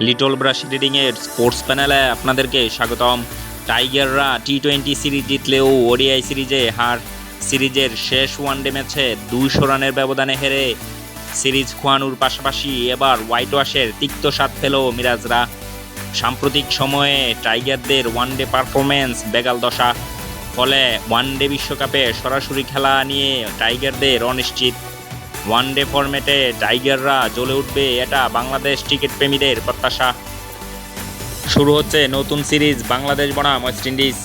Little brush রিডিংয়ের sports প্যানেলে আপনাদেরকে স্বাগতম। টাইগাররা টি টোয়েন্টি সিরিজ জিতলেও ওডিআই সিরিজে হার। সিরিজের শেষ ওয়ানডে ম্যাচে দুইশো রানের ব্যবধানে হেরে সিরিজ খোয়ানোর পাশাপাশি এবার হোয়াইট ওয়াশের তিক্ত স্বাদ পেল মিরাজরা। সাম্প্রতিক সময়ে টাইগারদের ওয়ানডে পারফরমেন্স বেগাল দশা। ফলে ওয়ানডে বিশ্বকাপে সরাসরি খেলা নিয়ে টাইগারদের অনিশ্চিত। ওয়ানডে ফরম্যাটে টাইগাররা জ্বলে উঠবে এটা বাংলাদেশ ক্রিকেট প্রেমীদের প্রত্যাশা। শুরু হচ্ছে নতুন সিরিজ বাংলাদেশ বনাম ওয়েস্ট ইন্ডিজ।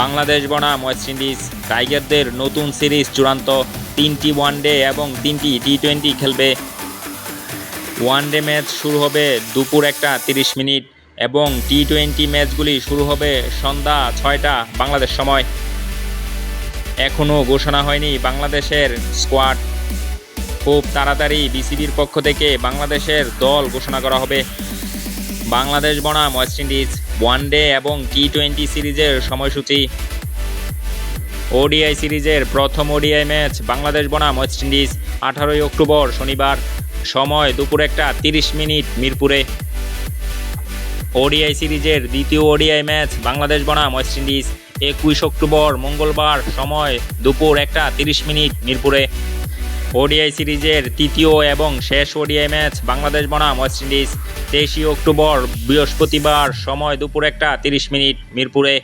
বাংলাদেশ বনাম ওয়েস্ট ইন্ডিজ টাইগারদের নতুন সিরিজ চূড়ান্ত। তিনটি ওয়ানডে এবং তিনটি টি টোয়েন্টি খেলবে। ওয়ানডে ম্যাচ শুরু হবে দুপুর একটা তিরিশ মিনিট এবং টি টোয়েন্টি ম্যাচগুলি শুরু হবে সন্ধ্যা ছয়টা বাংলাদেশ সময়। এখনও ঘোষণা হয়নি বাংলাদেশের স্কোয়াড খুব তাড়াতাড়ি বিসিবির পক্ষ থেকে বাংলাদেশের দল ঘোষণা করা হবে। বাংলাদেশ বনাম ওয়েস্ট ইন্ডিজ ওয়ানডে এবং টি টোয়েন্টি সিরিজের সময়সূচি। ওডিআই সিরিজের প্রথম ওডিআই ম্যাচ বাংলাদেশ বনাম ওয়েস্ট ইন্ডিজ আঠারোই অক্টোবর শনিবার সময় দুপুর একটা তিরিশ মিনিট মিরপুরে। ওডিআই সিরিজের দ্বিতীয় ওডিআই ম্যাচ বাংলাদেশ বনাম ওয়েস্ট ইন্ডিজ একুশ অক্টোবর মঙ্গলবার সময় দুপুর একটা তিরিশ মিনিট মিরপুরে। ওডিআই সিরিজের তৃতীয় এবং শেষ ওডিআই ম্যাচ বাংলাদেশ বনাম ওয়েস্ট ইন্ডিজ তেইশে অক্টোবর, বৃহস্পতিবার সময় দুপুর একটা তিরিশ মিনিট মিরপুরে।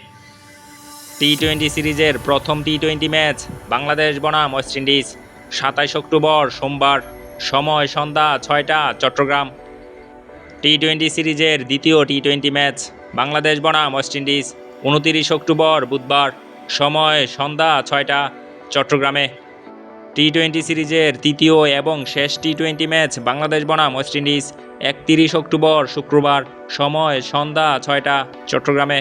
টি টোয়েন্টি সিরিজের প্রথম টি টোয়েন্টি ম্যাচ বাংলাদেশ বনাম ওয়েস্ট ইন্ডিজ, সাতাইশ অক্টোবর সোমবার সময় সন্ধ্যা ছয়টা, চট্টগ্রাম। টি টোয়েন্টি সিরিজের দ্বিতীয় টি টোয়েন্টি ম্যাচ বাংলাদেশ বনাম ওয়েস্ট ইন্ডিজ, উনতিরিশ অক্টোবর বুধবার সময় সন্ধ্যা ছয়টা, চট্টগ্রামে। টি টোয়েন্টি সিরিজের তৃতীয় এবং শেষ টি টোয়েন্টি ম্যাচ বাংলাদেশ বনাম ওয়েস্ট ইন্ডিজ একত্রিশ অক্টোবর শুক্রবার সময় সন্ধ্যা ছয়টা, চট্টগ্রামে।